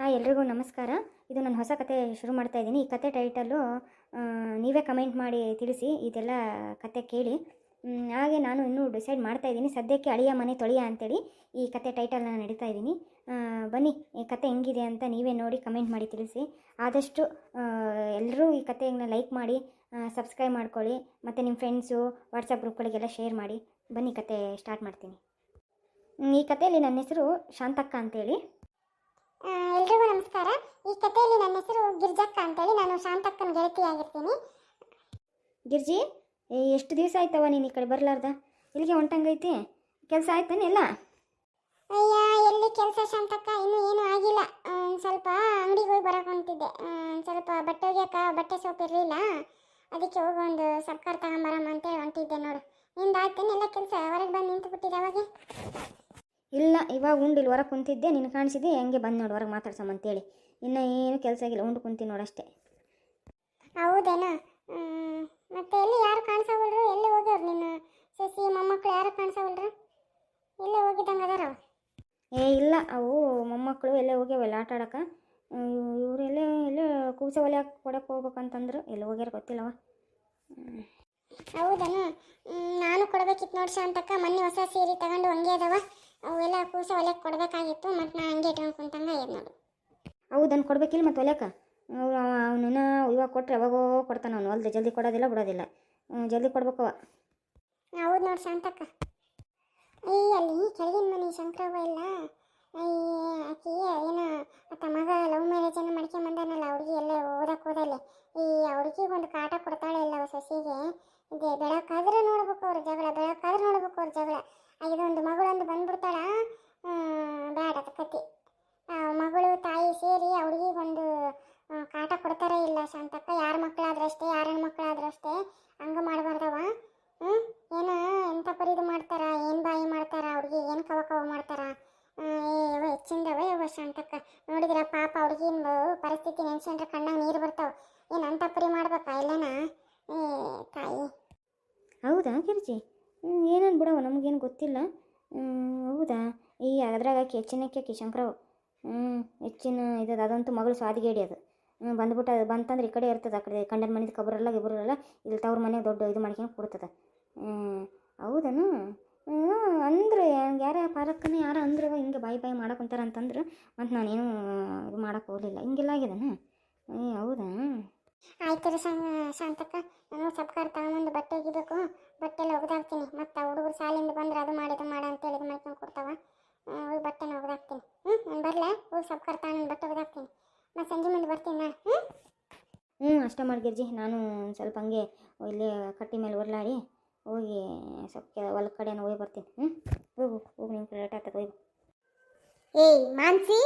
Hi, ಎಲ್ರಿಗೂ ನಮಸ್ಕಾರ. ಇದು ನಾನು ಹೊಸ ಕತೆ ಶುರು ಮಾಡ್ತಾ ಇದ್ದೀನಿ. ಈ ಕತೆ ಟೈಟಲ್ಲು ನೀವೇ ಕಮೆಂಟ್ ಮಾಡಿ ತಿಳಿಸಿ, ಇದೆಲ್ಲ ಕತೆ ಕೇಳಿ. ಹಾಗೆ ನಾನು ಇನ್ನೂ ಡಿಸೈಡ್ ಮಾಡ್ತಾ ಇದ್ದೀನಿ. ಸದ್ಯಕ್ಕೆ ಅಳಿಯ ಮನೆ ತೊಳೆಯ ಅಂತೇಳಿ ಈ ಕತೆ ಟೈಟಲ್ನ ನಡೀತಾ ಇದ್ದೀನಿ. ಬನ್ನಿ, ಈ ಕತೆ ಹೆಂಗಿದೆ ಅಂತ ನೀವೇ ನೋಡಿ ಕಮೆಂಟ್ ಮಾಡಿ ತಿಳಿಸಿ. ಆದಷ್ಟು ಎಲ್ಲರೂ ಈ ಕತೆಯನ್ನು ಲೈಕ್ ಮಾಡಿ ಸಬ್ಸ್ಕ್ರೈಬ್ ಮಾಡ್ಕೊಳ್ಳಿ. ಮತ್ತು ನಿಮ್ಮ ಫ್ರೆಂಡ್ಸು, ವಾಟ್ಸಪ್ ಗ್ರೂಪ್ಗಳಿಗೆಲ್ಲ ಶೇರ್ ಮಾಡಿ. ಬನ್ನಿ, ಕತೆ ಸ್ಟಾರ್ಟ್ ಮಾಡ್ತೀನಿ. ಈ ಕಥೆಯಲ್ಲಿ ನನ್ನ ಹೆಸರು ಶಾಂತಕ್ಕ ಅಂತೇಳಿ. ಎಲ್ರಿಗೂ ನಮಸ್ಕಾರ. ಈ ಕಥೆಯಲ್ಲಿ ನನ್ನ ಹೆಸರು ಗಿರ್ಜಕ್ಕ ಅಂತೇಳಿ ನಾನು ಶಾಂತಕ್ಕನ ಗೆಳತಿಯಾಗಿರ್ತೀನಿ ಗಿರ್ಜಿ ಏ, ಎಷ್ಟು ದಿವಸ ಆಯ್ತವ ನೀನು ಈ ಕಡೆ ಬರಲಾರ್ದ? ಇಲ್ಲಿಗೆ ಹೊಂಟಂಗೈತಿ? ಕೆಲಸ ಆಯ್ತಾನೆ ಇಲ್ಲ ಅಯ್ಯ ಎಲ್ಲಿ ಕೆಲಸ ಶಾಂತಕ್ಕ? ಇನ್ನೂ ಏನೂ ಆಗಿಲ್ಲ. ಆ, ಸ್ವಲ್ಪ ಅಂಗಡಿಗೆ ಹೋಗಿ ಬರಕ್ಕೆ ಹೊಂಟಿದ್ದೆ. ಆ, ಸ್ವಲ್ಪ ಬಟ್ಟೆ ಒಗ್ಯಾಕ ಬಟ್ಟೆ ಸೋಪ್ ಇರಲಿಲ್ಲ. ಅದಕ್ಕೆ ಹೋಗಿ ಒಂದು ಸರ್ಕಾರ ತಗೊಂಬರಮ್ಮ ಅಂತೇಳಿ ಹೊಂಟಿದ್ದೆ ನೋಡು. ನಿಂದು ಆಯ್ತೇನೆ ಎಲ್ಲ ಕೆಲಸ? ಹೊರಗೆ ಬಂದು ನಿಂತು ಬಿಟ್ಟಿದ್ದೆ ಅವಾಗೆ? ಇಲ್ಲ ಇವಾಗ ಉಂಡು ಇಲ್ಲಿ ಹೊರಗೆ ಕುಂತಿದ್ದೆ ನಿನ್ನ ಕಾಣಿಸಿದ್ದೆ ಹೆಂಗೆ ಬಂದು ನೋಡು ಹೊರಗೆ ಮಾತಾಡ್ಸಮ್ಮ ಅಂತೇಳಿ. ಇನ್ನು ಏನು ಕೆಲಸ ಆಗಿಲ್ಲ ಉಂಡು ಕುಂತೀನಿ ನೋಡಷ್ಟೇ ಅಷ್ಟೇ. ಹ್ಮ್, ಮತ್ತೆ ಎಲ್ಲಿ ಯಾರು ಕಾಣಿಸವಲ್ರು? ಎಲ್ಲಿ ಹೋಗ್ಯವ್ರು ನಿನ್ನ ಸಸಿ ಮೊಮ್ಮಕ್ಕಳು ಯಾರು ಕಾಣಿಸವಲ್ರು? ಎಲ್ಲೇ ಹೋಗಿದ್ದಂಗೆ ಅದಾರ ಏ ಇಲ್ಲ ಅವು ಮೊಮ್ಮಕ್ಕಳು ಎಲ್ಲೇ ಹೋಗ್ಯಾವಲ್ಲ ಆಟ ಆಡೋಕೆ ಇವರೆಲ್ಲೇ ಎಲ್ಲೇ ಎಲ್ಲೇ ಕೂಸ ಒಲೆ ಕೊಡಕ್ಕೆ ಹೋಗ್ಬೇಕಂತಂದ್ರು ಎಲ್ಲಿ ಹೋಗ್ಯಾರ ಗೊತ್ತಿಲ್ಲವ. ಹೌದನ? ನಾನು ಕೊಡಬೇಕಿತ್ತು ನೋಡಿ ಶಾಂತಕ್ಕ ಮೊನ್ನೆ ಹೊಸ ಸೀರೆ ತಗೊಂಡು ಹಂಗೆ ಅದಾವ. ಅವೆಲ್ಲ ಕೂಸು ಒಲೆ ಕೊಡ್ಬೇಕಾಗಿತ್ತು ಮತ್ತು ನಾ ಹಂಗೆ ಇಟ್ಕೊಂಡು ಕುಂತಂಗ ಆಯ್ತು ನೋಡು. ಹೌದನ್ನು ಕೊಡ್ಬೇಕಿಲ್ಲ ಮತ್ತು ಒಲೆಕ. ಅವ ಅವನನ್ನ ಇವಾಗ ಕೊಟ್ಟರೆ ಯಾವಾಗೋ ಕೊಡ್ತಾನೆ ಅವನು. ಅಲ್ದೆ ಜಲ್ದಿ ಕೊಡೋದಿಲ್ಲ ಬಿಡೋದಿಲ್ಲ. ಜಲ್ದಿ ಕೊಡ್ಬೇಕವ ಹೌದು ನೋಡಿ ಶಾಂತಕ್ಕ. ಈ ಅಲ್ಲಿ ಕೆಳಗಿನ ಮನೆ ಶಂಕರವ್ವ ಇಲ್ಲ? ಆಕಿ ಏನು ಮಗ ಲವ್ ಮ್ಯಾರೇಜ್ ಅನ್ನು ಮಾಡ್ಕೊಂಬಂದಾನಲ್ಲ ಅವ್ರಿಗೆ ಎಲ್ಲ ಓದಕ್ಕೆ ಓದಲ್ಲ ಈ ಅವ್ರಿಗೆ ಒಂದು ಕಾಟ ಕೊಡ್ತಾಳೆ ಇಲ್ಲ ಸೊಸೆಗೆ. ಇದೆ ಬೆಳಕಾದ್ರೆ ನೋಡ್ಬೇಕು ಅವ್ರ ಜಗಳ ಬೆಳಕಾದ್ರೆ ನೋಡ್ಬೇಕು ಅವ್ರ ಜಗಳ ಇದೊಂದು ಮಗಳೊಂದು ಬಂದ್ಬಿಡ್ತಾಳ ಬ್ಯಾಡ ಅದ ಕತಿ ಆ ಮಗಳು ತಾಯಿ ಸೇರಿ ಆ ಹುಡುಗಿಗೊಂದು ಆ, ಕಾಟ ಕೊಡ್ತಾರ ಯಾರು ಯಾರ ಮಕ್ಕಳಾದ್ರೂ ಅಷ್ಟೇ ಯಾರ ಹೆಣ್ಮಕ್ಳಾದ್ರೂ ಅಷ್ಟೇ. ಹಂಗೆ ಮಾಡಬಾರ್ದವ. ಹ್ಞೂ ಏನ ಎಂಥ ಪರಿದು ಮಾಡ್ತಾರ? ಏನು ಬಾಯಿ ಮಾಡ್ತಾರ? ಅವ್ರಿಗೆ ಏನು ಕವ ಕವ ಮಾಡ್ತಾರ? ಹೆಚ್ಚಿಂದವ ಯವ್ವ ಶಾಂತಕ್ಕ ನೋಡಿದ್ರ ಪಾಪ ಅವ್ರಿಗಿನ ಪರಿಸ್ಥಿತಿ ನೆನ್ಸ್ಕೊಂಡ್ರೆ ಕಣ್ಣಾಗ ನೀರು ಬರ್ತಾವ. ಏನು ಅಂತ ಪರಿ ಮಾಡ್ಬೇಕಾ ಇಲ್ಲನ ಏ, ತಾಯಿ. ಹೌದಾ ಗಿರ್ಜಿ ಏನನ್ ಬಿಡವ ನಮಗೇನು ಗೊತ್ತಿಲ್ಲ. ಹೌದಾ? ಈ ಅದ್ರಾಗ ಹೆಚ್ಚಿನಕ್ಕೆ ಆಕಿ ಶಂಕರವ್ ಹ್ಞೂ ಹೆಚ್ಚಿನ ಇದು ಅದಂತೂ ಮಗಳು ಸ್ವಾದಿಗೇಡಿ ಅದು. ಬಂದ್ಬಿಟ್ಟು ಬಂತಂದ್ರೆ ಈ ಕಡೆ ಇರ್ತದೆ, ಆ ಕಡೆ ಕಂಡನ ಮನೆದು ಕಬ್ರಲ್ಲ ಇಬ್ಬರಲ್ಲ ಇಲ್ಲಿ ತವ್ರ ಮನೆಗೆ ದೊಡ್ಡ ಇದು ಮಾಡ್ಕೊಂಡು ಕೊಡ್ತದೆ. ಹೌದನು? ಅಂದ್ರೆ ಯಾರ ಪಾರಕ್ಕನೇ ಯಾರು ಅಂದ್ರೆ ಹಿಂಗೆ ಬಾಯಿ ಬಾಯಿ ಮಾಡಕ್ಕೆ ಅಂತಂದ್ರೆ ಮತ್ತು ನಾನೇನು ಇದು ಮಾಡಕ್ಕೆ ಹೋಗಲಿಲ್ಲ. ಹಿಂಗೆಲ್ಲ ಆಗಿದನು ಏ ಹೌದಾ? ಆಯ್ತು ರೀ ಶಾಂತಕ್ಕ, ನಾನು ಸಬ್ಕಾರ ತಗೊಂಬಂದು ಬಟ್ಟೆ ಒಗಿಬೇಕು. ಬಟ್ಟೆ ಎಲ್ಲ ಒಗ್ದಾಕ್ತೀನಿ. ಮತ್ತು ಆ ಹುಡುಗರು ಸಾಲಿಂದ ಬಂದ್ರೆ ಅದು ಮಾಡಿ ಮಾಡ ಅಂತೇಳಿ ಇದು ಮಾಡ್ಕೊಂಡು ಕೊಡ್ತಾವ. ಹೋಗಿ ಬಟ್ಟೆನ ಒಗ್ದಾಕ್ತೀನಿ. ಹ್ಞೂ ನಾನು ಬರಲೇ? ಹೋಗಿ ಸಬ್ಕಾರ ತಗೊಂಡು ಬಟ್ಟೆ ಒಗ್ದಾಕ್ತೀನಿ. ಮತ್ತು ಸಂಜೆ ಮುಂದೆ ಬರ್ತೀನಿ ಹ್ಞೂ ಹ್ಞೂ ಅಷ್ಟೇ ಮಾಡಿ ಗಿರ್ಜಿ. ನಾನು ಒಂದು ಸ್ವಲ್ಪ ಹಂಗೆ ಇಲ್ಲಿ ಕಟ್ಟಿ ಮೇಲೆ ಉರ್ಲಾಡಿ ಹೋಗಿ ಸ್ವಲ್ಪ ಹೊಲ ಕಡೆನ ಹೋಗಿ ಬರ್ತೀನಿ ಹ್ಞೂ ಹೋಗು ಹೋಗಿ ನಿಮ್ಮ ಲೇಟ್ ಆಗ್ತದೆ ಹೋಗಿ. ಏಯ್ ಮಾನ್ಸಿ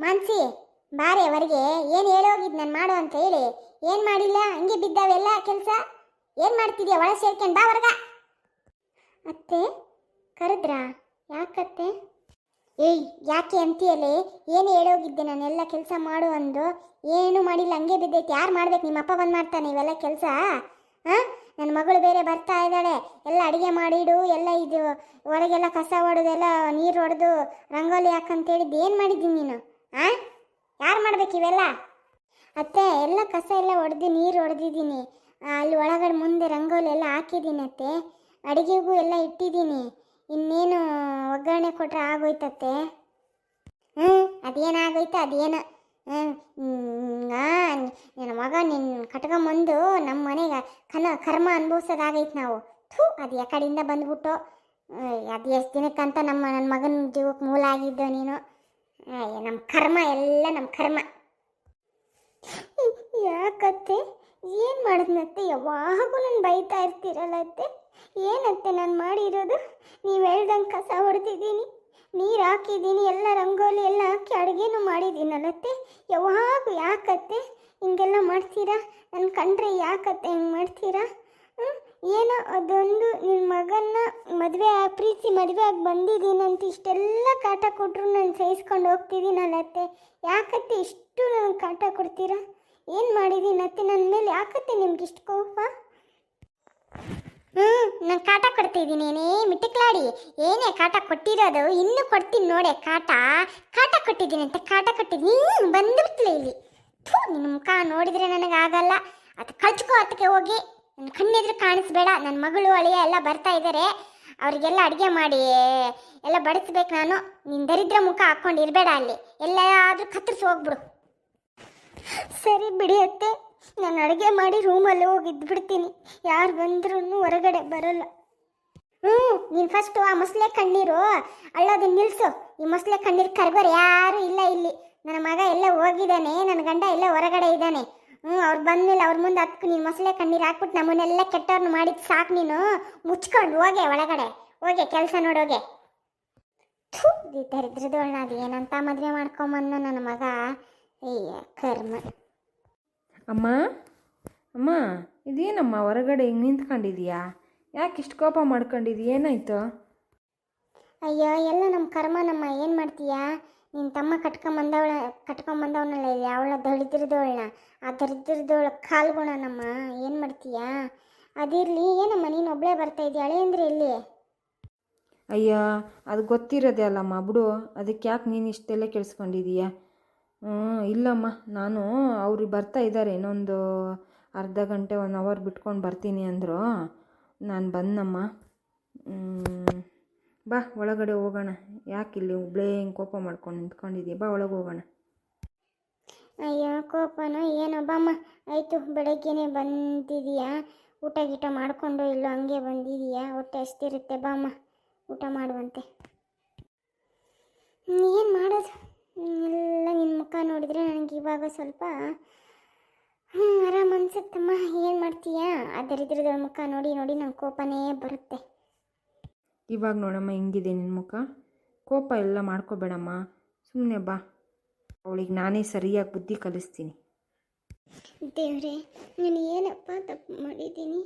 ಮಾನ್ಸಿ ಬಾರೆ ಅವರಿಗೆ ಏನು ಹೇಳೋಗಿದ್ದು ನಾನು ಮಾಡು ಅಂತ ಹೇಳಿ. ಏನು ಮಾಡಿಲ್ಲ? ಹಂಗೆ ಬಿದ್ದಾವೆಲ್ಲ ಕೆಲಸ? ಏನು ಮಾಡ್ತಿದ್ಯಾ? ಒಳ ಸೇರ್ಕೊಂಡು ಬಾ ಹೊರಗ. ಅತ್ತೆ ಕರೆದ್ರಾ? ಯಾಕತ್ತೆ? ಏಯ್, ಯಾಕೆ ಅಂತೀಯಲ್ಲೇ ಏನು ಹೇಳೋಗಿದ್ದೆ ನಾನೆಲ್ಲ ಕೆಲಸ ಮಾಡು ಅಂದು? ಏನು ಮಾಡಿಲ್ಲ, ಹಂಗೆ ಬಿದ್ದೈತೆ. ಯಾರು ಮಾಡ್ಬೇಕು? ನಿಮ್ಮ ಅಪ್ಪ ಬಂದು ಮಾಡ್ತಾನೆ ಇವೆಲ್ಲ ಕೆಲಸ? ಹಾಂ? ನನ್ನ ಮಗಳು ಬೇರೆ ಬರ್ತಾ ಇದ್ದಾಳೆ. ಎಲ್ಲ ಅಡುಗೆ ಮಾಡಿಡು, ಎಲ್ಲ ಇದು ಹೊರಗೆಲ್ಲ ಕಸ ಹೊಡೆದೆಲ್ಲ ನೀರು ಹೊಡೆದು ರಂಗೋಲಿ ಹಾಕಂತೇಳಿದ್ದು ಏನು ಮಾಡಿದ್ದೀನಿ ನೀನು? ಹಾಂ? ಯಾರು ಮಾಡ್ಬೇಕು ಇವೆಲ್ಲ? ಅತ್ತೆ, ಎಲ್ಲ ಕಸ ಎಲ್ಲ ಹೊಡೆದು ನೀರು ಹೊಡೆದಿದ್ದೀನಿ ಅಲ್ಲಿ ಒಳಗಡೆ ಮುಂದೆ ರಂಗೋಲಿ ಎಲ್ಲ ಹಾಕಿದ್ದೀನಿ ಅತ್ತೆ. ಅಡುಗೆಗೂ ಎಲ್ಲ ಇಟ್ಟಿದ್ದೀನಿ. ಇನ್ನೇನು ಒಗ್ಗರಣೆ ಕೊಟ್ಟರೆ ಆಗೋಯ್ತತ್ತೆ? ಹ್ಞೂ, ಅದೇನು ಹ್ಞೂ ನಿನ್ನ ಮಗ ನಿನ್ನ ಕಟ್ಕೊಂಬಂದು ನಮ್ಮ ಮನೆಗೆ ಕನ, ಕರ್ಮ ಅನುಭವಿಸೋದಾಗೈತೆ ನಾವು. ಥೂ, ಅದು ಯಾಕಡೆಯಿಂದ ಬಂದ್ಬಿಟ್ಟು ಅದು ಎಷ್ಟು ದಿನಕ್ಕಂತ ನಮ್ಮ ನನ್ನ ಮಗನ ಜೀವಕ್ಕೆ ಮೂಲ ಆಗಿದ್ದು ನೀನು? ನಮ್ಮ ಕರ್ಮ ಎಲ್ಲ ನಮ್ಮ ಕರ್ಮ. ಯಾಕತ್ತೆ? ಏನು ಮಾಡಿದ್ನತ್ತೆ? ಯಾವಾಗೂ ನಾನು ಬೈತಾ ಇರ್ತೀರಲ್ಲ ಅತ್ತೆ ಏನತ್ತೆ ನಾನು ಮಾಡಿರೋದು? ನೀವು ಹೇಳ್ದಂಗೆ ಕಸ ಹೊಡೆದಿದ್ದೀನಿ ನೀರು ಹಾಕಿದ್ದೀನಿ, ಎಲ್ಲ ರಂಗೋಲಿ ಎಲ್ಲ ಹಾಕಿ ಅಡುಗೆನೂ ಮಾಡಿದ್ದೀನಲ್ಲತ್ತೆ? ಯಾವಾಗ ಯಾಕತ್ತೆ ಹಿಂಗೆಲ್ಲ ಮಾಡ್ತೀರಾ? ನನ್ನ ಕಂಡ್ರೆ ಯಾಕತ್ತೆ ಹಿಂಗೆ ಮಾಡ್ತೀರಾ? ಏನೋ ಅದೊಂದು ನಿನ್ನ ಮಗನ್ನ ಮದುವೆ ಪ್ರೀತಿ ಮದುವೆ ಆಗಿ ಬಂದಿದ್ದೀನಂತ ಇಷ್ಟೆಲ್ಲ ಕಾಟ ಕೊಟ್ಟರು ನಾನು ಸಹಿಸ್ಕೊಂಡು ಹೋಗ್ತಿದ್ದೀನಲ್ಲತ್ತೆ? ಯಾಕತ್ತೆ ಇಷ್ಟು ನನಗೆ ಕಾಟ ಕೊಡ್ತೀರಾ? ಏನು ಮಾಡಿದ್ದೀನತ್ತೆ ನನ್ನ ಮೇಲೆ? ಯಾಕತ್ತೆ ನಿಮ್ಗೆ ಇಷ್ಟು ಕೋಪ? ಹ್ಮ್, ನಾನು ಕಾಟ ಕೊಡ್ತಿದ್ದೀನಿ ಏನೇ ಮಿಟ್ಟಿಕ್ಲಾಡಿ ಏನೇ ಕಾಟ ಕೊಟ್ಟಿರೋದು, ಇನ್ನು ಕೊಡ್ತೀನಿ ನೋಡೆ ಕಾಟ. ಕಾಟ ಕೊಟ್ಟಿದ್ದೀನಿ ಅಂತ ಕಾಟ ಕೊಟ್ಟಿದ್ದೀನಿ. ಬಂದ್ಬಿಟ್ಲೆ ಇಲ್ಲಿ. ಥೂ ನಿನ್ನ ಮುಖ ನೋಡಿದ್ರೆ ನನಗೆ ಆಗಲ್ಲ. ಅದು ಕಳ್ಚ್ಕೋ ಅದಕ್ಕೆ ಹೋಗಿ. ನನ್ನ ಕಣ್ಣೆದ್ರು ಕಾಣಿಸ್ಬೇಡ. ನನ್ನ ಮಗಳು, ಅಳಿಯ ಎಲ್ಲ ಬರ್ತಾ ಇದ್ದಾರೆ ಅವರಿಗೆಲ್ಲ ಅಡುಗೆ ಮಾಡಿ, ಎಲ್ಲ ಬಡಿಸ್ಬೇಕು ನಾನು. ನಿನ್ನ ದರಿದ್ರ ಮುಖ ಹಾಕ್ಕೊಂಡು ಇರಬೇಡ ಅಲ್ಲಿ. ಎಲ್ಲಾದರೂ ಕತ್ತರಿಸಿ ಹೋಗ್ಬಿಡು. ಸರಿ ಬಿಡಿ ಅತ್ತೆ. ನಾನು ಅಡುಗೆ ಮಾಡಿ ರೂಮಲ್ಲಿ ಹೋಗಿ ಇದ್ಬಿಡ್ತೀನಿ ಯಾರು ಬಂದ್ರೂ ಹೊರಗಡೆ ಬರಲ್ಲ. ಹ್ಞೂ, ನೀನು ಫಸ್ಟು ಆ ಮೊಸಳೆ ಕಣ್ಣೀರು. ಅಳ್ಳೋದು ನಿಲ್ಲಿಸು ಈ ಮೊಸಳೆ ಕಣ್ಣೀರು ಕರ್ಗೋರು ಯಾರು ಇಲ್ಲ ಇಲ್ಲಿ. ನನ್ನ ಮಗ ಎಲ್ಲ ಹೋಗಿದ್ದಾನೆ, ನನ್ನ ಗಂಡ ಎಲ್ಲ ಹೊರಗಡೆ ಇದ್ದಾನೆ. ಹ್ಞೂ, ಅವ್ರು ಬಂದಿಲ್ಲ ಅವ್ರ ಮುಂದೆ ಹತ್ಕು ನೀನು ಮೊಸಳೆ ಕಣ್ಣೀರು ಹಾಕ್ಬಿಟ್ಟು ನಮ್ಮನ್ನೆಲ್ಲ ಕೆಟ್ಟವ್ರನ್ನ ಮಾಡಿದ್ದು ಸಾಕು ನೀನು. ಮುಚ್ಕೊಂಡು ಹೋಗೆ ಒಳಗಡೆ. ಹೋಗೆ ಕೆಲಸ ನೋಡೋಗೆ ಥೂ ಈ ದರಿದ್ರದೋಳ್ನ ಅದು ಏನಂತ ಮದುವೆ ಮಾಡ್ಕೊಂಬಂದ ನನ್ನ ಮಗ. ಅಯ್ಯ, ಕರ್ಮ. ಅಮ್ಮ ಅಮ್ಮ ಇದೇನಮ್ಮ ಹೊರಗಡೆ ಹಿಂಗೆ ನಿಂತ್ಕೊಂಡಿದೀಯಾ? ಯಾಕೆ ಇಷ್ಟು ಕೋಪ ಮಾಡ್ಕೊಂಡಿದ್ದೀಯ ಏನಾಯ್ತು? ಅಯ್ಯೋ ಎಲ್ಲ ನಮ್ಮ ಕರ್ಮನಮ್ಮ ಏನು ಮಾಡ್ತೀಯಾ? ನಿನ್ನ ತಮ್ಮ ಕಟ್ಕೊಂಬಂದವಳ ಕಟ್ಕೊಂಬಂದವನಲ್ಲ ಅವಳ ದರಿದ್ರದವಳನ್ನ ಆ ದರಿದ್ರದವಳ ಕಾಲ್ಗುಣ ನಮ್ಮ ಏನು ಮಾಡ್ತೀಯಾ? ಅದಿರಲಿ ಏನಮ್ಮ ನೀನು ಒಬ್ಬಳೇ ಬರ್ತಾ ಇದೆಯಾ? ಅಂದ್ರೆ ಇಲ್ಲಿ ಅಯ್ಯೋ ಅದು ಗೊತ್ತಿರೋದೇ ಅಲ್ಲಮ್ಮ ಬಿಡು. ಅದಕ್ಕೆ ಯಾಕೆ ನೀನು ಇಷ್ಟೆಲ್ಲ ಕೆಡಿಸ್ಕೊಂಡಿದೀಯ? ಹ್ಞೂ ಇಲ್ಲಮ್ಮ. ನಾನು ಅವರು ಬರ್ತಾ ಇದ್ದಾರೆ, ಇನ್ನೊಂದು ಅರ್ಧ ಗಂಟೆ ಒನ್ ಅವರ್ ಬಿಟ್ಕೊಂಡು ಬರ್ತೀನಿ ಅಂದರು. ನಾನು ಬಂದಮ್ಮ ಬಾ, ಒಳಗಡೆ ಹೋಗೋಣ. ಯಾಕೆ ಇಲ್ಲಿ ಒಬ್ಬಳೇ ಹಿಂಗೆ ಕೋಪ ಮಾಡ್ಕೊಂಡು ನಿಂತ್ಕೊಂಡಿದ್ದೀಯ ಬಾ, ಒಳಗೆ ಹೋಗೋಣ. ಅಯ್ಯೋ, ಕೋಪನೋ ಏನೋ. ಬಾಮ್ಮ, ಆಯಿತು, ಬೆಳಗ್ಗೆನೇ ಬಂದಿದೀಯಾ? ಊಟ ಗೀಟ ಮಾಡಿಕೊಂಡು ಇಲ್ಲೋ, ಹಂಗೆ ಬಂದಿದೀಯಾ? ಹೊಟ್ಟೆ ಅಷ್ಟಿರುತ್ತೆ ಬಾಮ್ಮ, ಊಟ ಮಾಡುವಂತೆ. ಏನು ಮಾಡೋದು? ಎಲ್ಲ ನಿನ್ನ ಮುಖ ನೋಡಿದರೆ ನನಗೆ ಇವಾಗ ಸ್ವಲ್ಪ ಹ್ಞೂ ಆರಾಮ್ ಅನ್ಸುತ್ತಮ್ಮ ಏನು ಮಾಡ್ತೀಯಾ? ಆ ದರಿದ್ರದ ಮುಖ ನೋಡಿ ನೋಡಿ ನಂಗೆ ಕೋಪನೇ ಬರುತ್ತೆ. ಇವಾಗ ನೋಡಮ್ಮ ಹೆಂಗಿದೆ ನಿನ್ನ ಮುಖ? ಕೋಪ ಎಲ್ಲ ಮಾಡ್ಕೋಬೇಡಮ್ಮ. ಸುಮ್ಮನೆ ಬಾ. ಅವಳಿಗೆ ನಾನೇ ಸರಿಯಾಗಿ ಬುದ್ಧಿ ಕಲಿಸ್ತೀನಿ. ದೇವ್ರೆ ನಾನು ಏನಪ್ಪ ತಪ್ಪು ಮಾಡಿದ್ದೀನಿ?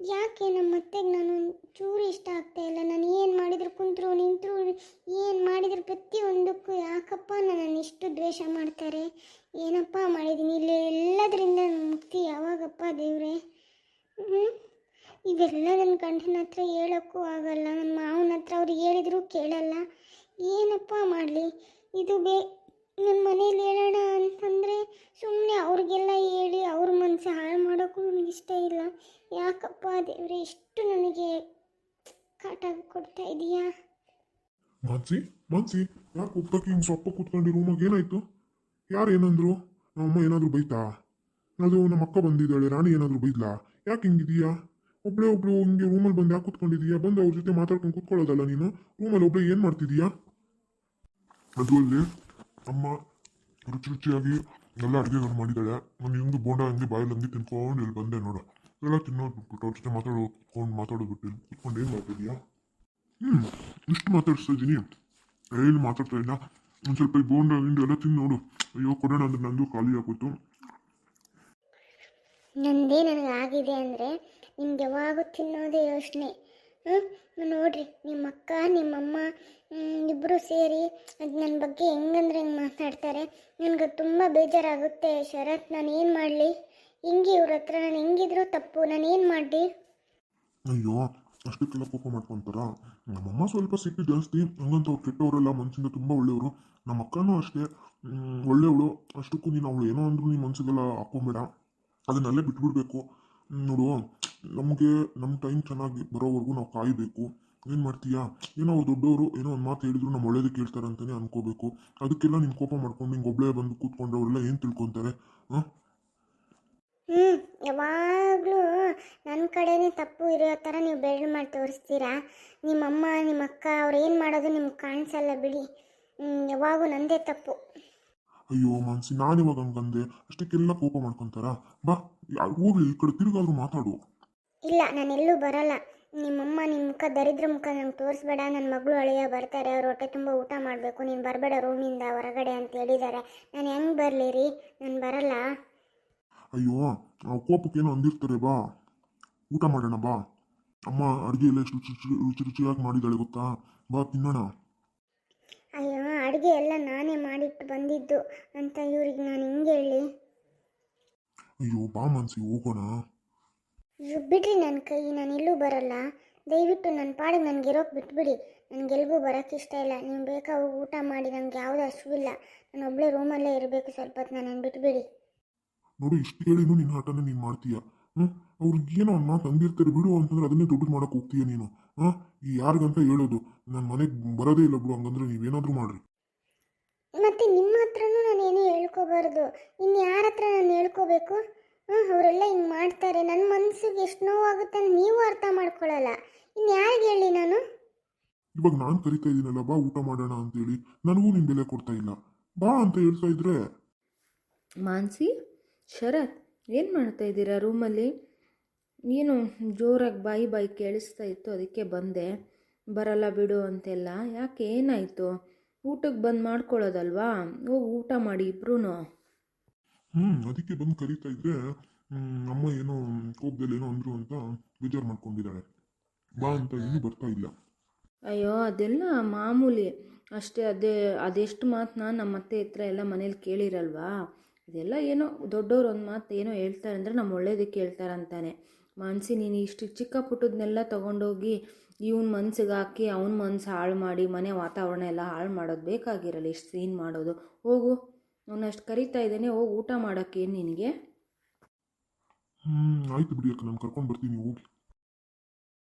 ಯಾಕೆ ನಮ್ಮ ಅತ್ತೆಗೆ ನಾನು ಚೂರು ಇಷ್ಟ ಆಗ್ತಾ ಇಲ್ಲ? ನಾನು ಏನು ಮಾಡಿದ್ರು ಕುಂತರು, ನಿಂತರು, ಏನು ಮಾಡಿದ್ರು ಪ್ರತಿಯೊಂದಕ್ಕೂ ಯಾಕಪ್ಪ ನನ್ನನ್ನು ಇಷ್ಟು ದ್ವೇಷ ಮಾಡ್ತಾರೆ? ಏನಪ್ಪ ಮಾಡಿದ್ದೀನಿ? ಇಲ್ಲಿ ಎಲ್ಲದರಿಂದ ಮುಕ್ತಿ ಯಾವಾಗಪ್ಪ ದೇವ್ರೆ? ಹ್ಞೂ ಇವೆಲ್ಲ ನನ್ನ ಗಂಡನ ಹತ್ರ ಹೇಳೋಕ್ಕೂ ಆಗಲ್ಲ. ನನ್ನ ಮಾವನ ಹತ್ರ ಅವ್ರು ಹೇಳಿದ್ರು ಕೇಳಲ್ಲ. ಏನಪ್ಪ ಮಾಡಲಿ? ಇದು ಬೇ ನನ್ನ ಮನೇಲಿ ಹೇಳೋಣ ಯಾಕಪ್ಪ ದೇವ್ರೆ, ಇಷ್ಟು ನನಗೆ ಕಾಟ ಕೊಡ್ತಾ ಇದೀಯಾ? ಮಾನ್ಸಿ ಮಾನ್ಸಿ, ಯಾಕೆ ಒಬ್ಬಕ್ಕೆ ಹಿಂಗೆ ಸೊಪ್ಪ ಕೂತ್ಕೊಂಡು ರೂಮಾಗ ಏನಾಯ್ತು? ಯಾರು ಏನಂದ್ರು? ನಮ್ಮಮ್ಮ ಏನಾದರೂ ಬೈತಾ? ಅದು ನಮ್ಮ ಅಕ್ಕ ಬಂದಿದ್ದಾಳೆ, ರಾಣಿ ಏನಾದರೂ ಬೈದ್ಲಾ? ಯಾಕೆ ಹಿಂಗಿದೀಯಾ? ಒಬ್ಳೆ ಒಬ್ಳು ಹಿಂಗೆ ರೂಮಲ್ಲಿ ಬಂದು ಯಾಕೆ ಕೂತ್ಕೊಂಡಿದೀಯಾ? ಬಂದು ಅವ್ರ ಜೊತೆ ಮಾತಾಡ್ಕೊಂಡು ಕೂತ್ಕೊಳ್ಳೋದಲ್ಲ ನೀನು? ರೂಮಲ್ಲಿ ಒಬ್ಳೆ ಏನು ಮಾಡ್ತಿದೀಯಾ? ಅದು ಅಲ್ಲದೆ ಅಮ್ಮ ರುಚಿ ರುಚಿಯಾಗಿ ಎಲ್ಲ ಅಡುಗೆಗಳು ಮಾಡಿದ್ದಾಳೆ ನಾನು ಹಿಂಗೆ ಬೋಂಡ ಹಂಗೆ ಬಾಯಲ್ಲಿ ಹಂಗೆ ತಿನ್ಕೊಂಡು ಇಲ್ಲಿ ಬಂದೆ ನೋಡು. ಎಲ್ಲ ತಿನ್ನೋದು ಬಿಟ್ಬಿಟ್ಟು ಅವ್ರ ಜೊತೆ ಮಾತಾಡೋ ಕುತ್ಕೊಂಡು ಮಾತಾಡೋದು ಬಿಟ್ಟು ಇಲ್ಲಿ ಕೂತ್ಕೊಂಡು ಏನು ಮಾಡ್ತಿದೀಯಾ? ಹ್ಮ್, ಇಷ್ಟು ಮಾತಾಡಿಸ್ತಾ ಇದ್ದೀನಿ ಏನು ಮಾತಾಡ್ತಾ ಇಲ್ಲ. ಒಂದು ಸ್ವಲ್ಪ ಬೋಂಡ ಗಿಂಡ ಎಲ್ಲ ತಿಂದು ನೋಡು. ಅಯ್ಯೋ ಕೊಡೋಣ ಅಂದ್ರೆ ನಂದು ಖಾಲಿ ಆಗೋಯ್ತು ನಂದೇ ನನಗೆ ಆಗಿದೆ ಅಂದರೆ ನಿಮ್ಗೆ ಯಾವಾಗೂ ತಿನ್ನೋದೇ ಯೋಚನೆ. ಹ್ಞೂ ನೋಡ್ರಿ ನಿಮ್ಮ ಅಕ್ಕ ನಿಮ್ಮಮ್ಮ ಇಬ್ಬರು ಸೇರಿ ಅದು ನನ್ನ ಬಗ್ಗೆ ಹೆಂಗಂದ್ರೆ ಹೆಂಗೆ ಮಾತಾಡ್ತಾರೆ. ನನಗೆ ತುಂಬ ಬೇಜಾರಾಗುತ್ತೆ, ಶರತ್, ನಾನು ಏನು ಮಾಡಲಿ? ಹಿಂಗೆ ಇವ್ರ ಹತ್ರ ನಾನು ಹೆಂಗಿದ್ರು ತಪ್ಪು, ನಾನು ಏನು ಮಾಡಿ ಅಯ್ಯೋ, ಅಷ್ಟಕ್ಕೆಲ್ಲ ಕೋಪ ಮಾಡ್ಕೊಂತಾರ? ನಮ್ಮಮ್ಮ ಸ್ವಲ್ಪ ಸಿಟ್ಟು ಜಾಸ್ತಿ, ಹಂಗಂತ ಅವ್ರು ಕೆಟ್ಟವರೆಲ್ಲ ಮನ್ಸಿಂದ ತುಂಬ ಒಳ್ಳೆಯವರು. ನಮ್ಮ ಅಕ್ಕನೂ ಅಷ್ಟೇ. ಒಳ್ಳೆಯವಳು. ಅಷ್ಟಕ್ಕೂ ನೀನು ಅವಳು ಏನೋ ಅಂದ್ರೂ ನೀನು ಮನಸ್ಸಿಗೆಲ್ಲ ಹಾಕೊಂಬೇಡ ಅದನ್ನಲ್ಲೇ ಬಿಟ್ಬಿಡ್ಬೇಕು. ನೋಡು, ನಮಗೆ ನಮ್ಮ ಟೈಮ್ ಚೆನ್ನಾಗಿ ಬರೋವರೆಗೂ ನಾವು ಕಾಯಬೇಕು. ಏನು ಮಾಡ್ತೀಯಾ? ಏನೋ ಅವ್ರು ದೊಡ್ಡವರು ಏನೋ ಒಂದು ಮಾತು ಹೇಳಿದ್ರು ನಮ್ಮ ಒಳ್ಳೇದು ಕೇಳ್ತಾರೆ ಅಂತಲೇ ಅನ್ಕೋಬೇಕು. ಅದಕ್ಕೆಲ್ಲ ನೀನು ಕೋಪ ಮಾಡ್ಕೊಂಡು ಹಿಂಗೆ ಒಬ್ಬಳೇ ಬಂದು ಕೂತ್ಕೊಂಡ್ರೆ ಅವರೆಲ್ಲ ಏನು ತಿಳ್ಕೊತಾರೆ? ಹಾಂ? ಹ್ಞೂ ಯಾವಾಗಲೂ ನನ್ನ ಕಡೆನೇ ತಪ್ಪು ಇರೋ ಥರ ನೀವು ಬೆರಳು ಮಾಡಿ ತೋರಿಸ್ತೀರಾ? ನಿಮ್ಮಮ್ಮ ನಿಮ್ಮ ಅಕ್ಕ ಅವ್ರು ಏನು ಮಾಡೋದು ನಿಮ್ಗೆ ಕಾಣಿಸಲ್ಲ ಬಿಡಿ. ಹ್ಮ್, ಯಾವಾಗೂ ನಂದೇ ತಪ್ಪು. ಅಯ್ಯೋ ಮನ್ಸಿ ನಾನು ಇವಾಗ ಹಂಗಂದೆ ಅಷ್ಟಕ್ಕೆಲ್ಲ ಕೋಪ ಮಾಡ್ಕೊಂತಾರ? ಬಾ ಹೋಗಿ ಈ ಕಡೆ ತಿರುಗಾದ್ರು ಮಾತಾಡು. ಇಲ್ಲ ನಾನು ಎಲ್ಲೂ ಬರಲ್ಲ. ನಿಮ್ಮಮ್ಮ ನಿಮ್ಮ ಮುಖ ದರಿದ್ರ ಮುಖ ನಂಗೆ ತೋರಿಸ್ಬೇಡ. ನನ್ನ ಮಗಳು ಅಳೆಯ ಬರ್ತಾರೆ. ಅವ್ರ ಹೊಟ್ಟೆ ತುಂಬ ಊಟ ಮಾಡಬೇಕು. ನೀನು ಬರಬೇಡ ರೂಮಿಂದ ಹೊರಗಡೆ ಅಂತ ಹೇಳಿದ್ದಾರೆ ನಾನು ಹೆಂಗೆ ಬರಲಿ ರೀ? ನಾನು ಬರಲ್ಲ. ಅಯ್ಯೋ ಆ ಕೋಪಕ್ಕೇನೋ ಅಂದಿರ್ತಾರೆ ಬಾ. ಊಟ ಮಾಡೋಣ ಬಾ. ಅಮ್ಮ ಅಡುಗೆ ಎಲ್ಲ ಎಷ್ಟು ರುಚಿ ರುಚಿ- ರುಚಿ ರುಚಿಯಾಗಿ ಮಾಡಿದ್ದಾಳೆ ಗೊತ್ತಾ? ಬಾ ತಿನ್ನೋಣ. ಅಯ್ಯೋ ಅಡುಗೆ ಎಲ್ಲ ನಾನೇ ಮಾಡಿಟ್ಟು ಬಂದಿದ್ದು. ಅಂತ ಇವ್ರಿಗೆ ನಾನು ಹಿಂಗೆ ಹೇಳಿ? ಅಯ್ಯೋ ಬಾ ಮನ್ಸಿ ಹೋಗೋಣ. ಇವ್ ಬಿಡ್ರಿ ನನ್ನ ಕೈ ನಾನು ಎಲ್ಲೂ ಬರಲ್ಲ. ದಯವಿಟ್ಟು ನನ್ನ ಪಾಡಿಗೆ ನನಗೆ ಇರೋಕೆ ಬಿಟ್ಬಿಡಿ. ನನಗೆಲ್ಗೂ ಬರೋಕ್ಕೆ ಇಷ್ಟ ಇಲ್ಲ. ನೀವು ಬೇಕಾ ಊಟ ಮಾಡಿ ನನಗೆ ಯಾವುದೂ ಹಸುವಿಲ್ಲ. ನಾನು ಒಬ್ಬಳೇ ರೂಮಲ್ಲೇ ಇರಬೇಕು ಸ್ವಲ್ಪ ಹೊತ್ತು ನಾನು ಬಿಟ್ಬಿಡಿ. ನೋಡು ಇಷ್ಟು ಹೇಳಿನೂ ನಿನ್ನ ಆಟನೇ ನೀನು ಮಾಡ್ತೀಯ? ಹ್ಞೂ ಅವ್ರಿಗೆ ಏನೋ ತಂದಿರ್ತಾರೆ ಬಿಡು ಅಂತಂದ್ರೆ ಅದನ್ನೇ ದುಡ್ಡು ಮಾಡಕ್ಕೆ ಹೋಗ್ತೀಯ ನೀನು? ಹಾಂ? ಈ ಯಾರಿಗಂತ ಹೇಳೋದು? ನನ್ನ ಮನೆಗೆ ಬರೋದೇ ಇಲ್ಲ ಬಿಡು ಹಂಗಂದ್ರೆ ನೀವೇನಾದರೂ ಮಾಡ್ರಿ. ಮತ್ತೆ ನಿಮ್ಮ ಹತ್ರನೂ ನಾನು ಏನೂ ಹೇಳ್ಕೋಬಾರ್ದು? ಇನ್ನು ಯಾರ ಹತ್ರ ನಾನು ಹೇಳ್ಕೋಬೇಕು? ಹ್ಞೂ ಅವರೆಲ್ಲ ಹಿಂಗೆ ಮಾಡ್ತಾರೆ. ನನ್ನ ಮನಸ್ಸಿಗೆ ಎಷ್ಟು ನೋವಾಗುತ್ತೆ ಅಂತ ನೀವು ಅರ್ಥ ಮಾಡ್ಕೊಳ್ಳಲ್ಲ ಇನ್ನು ಯಾರಿಗೆ ಹೇಳಿ ನಾನು? ಇವಾಗ ನಾನು ಕರಿತಾ ಇದ್ದೀನಲ್ಲ ಬಾ ಊಟ ಮಾಡೋಣ ಅಂತೇಳಿ. ನನಗೂ ನಿಮ್ಮ ಬೆಲೆ ಕೊಡ್ತಾ ಇಲ್ಲ. ಬಾ ಅಂತ ಹೇಳ್ತಾ ಇದ್ರೆ? ಮಾನ್ಸಿ? ಶರತ್ ಏನು ಮಾಡ್ತಾ ಇದ್ದೀರಾ ರೂಮಲ್ಲಿ? ಏನು ಜೋರಾಗಿ ಬಾಯಿ ಬಾಯಿ ಕೇಳಿಸ್ತಾ ಇತ್ತು ಅದಕ್ಕೆ ಬಂದೆ. ಬರಲ್ಲ ಬಿಡು ಅಂತೆಲ್ಲ. ಯಾಕೆ ಏನಾಯಿತು? ಊಟಕ್ಕೆ ಬಂದು ಮಾಡ್ಕೊಳ್ಳೋದಲ್ವಾ? ಹೋಗಿ ಊಟ ಮಾಡಿ ಇಬ್ರೂ ಹ್ಞೂ ಅದಕ್ಕೆ ಬಂದು ಕರಿತಾ ಇದ್ರೆ ಅಮ್ಮ ಏನೋ ಕೋಪದಲ್ಲಿ ಏನೋ ಅಂದ್ರು ಅಂತ ಬೇಜಾರು ಮಾಡ್ಕೊಂಡಿದ್ದಾಳೆ ಬಾ ಅಂತ ಇನ್ನೂ ಬರ್ತಾ ಇಲ್ಲ. ಅಯ್ಯೋ ಅದೆಲ್ಲ ಮಾಮೂಲಿ. ಅಷ್ಟೇ ಅದೇ ಅದೆಷ್ಟು ಮಾತನ್ನ ನಮ್ಮ ಅತ್ತೆ ಹತ್ರ ಎಲ್ಲ ಮನೇಲಿ ಕೇಳಿರಲ್ವಾ? ಇದೆಲ್ಲ ಏನೋ ದೊಡ್ಡವ್ರು ಒಂದು ಮಾತು ಏನೋ ಹೇಳ್ತಾರೆ ಅಂದರೆ ನಮ್ಮ ಒಳ್ಳೇದಕ್ಕೆ ಹೇಳ್ತಾರೆ ಅಂತಾನೆ. ಮನಸ್ಸಿ ನೀನು ಇಷ್ಟು ಚಿಕ್ಕ ಪುಟ್ಟದನ್ನೆಲ್ಲ ತೊಗೊಂಡೋಗಿ ಇವನ ಮನ್ಸಿಗೆ ಹಾಕಿ, ಅವನ ಮನ್ಸು ಹಾಳು ಮಾಡಿ, ಮನೆ ವಾತಾವರಣ ಎಲ್ಲ ಹಾಳು ಮಾಡೋದು ಬೇಕಾಗಿರಲ್ಲ ಇಷ್ಟು ಸೀನ್ ಮಾಡೋದು. ಹೋಗು ಅವನಷ್ಟು ಕರಿತಾ ಇದ್ದಾನೆ, ಹೋಗಿ ಊಟ ಮಾಡೋಕ್ಕೆ ನಿನಗೆ? ಹ್ಞೂ ಆಯ್ತು ಬಿಡಿ ನಾನು ಕರ್ಕೊಂಡು ಬರ್ತೀನಿ ಹೋಗಿ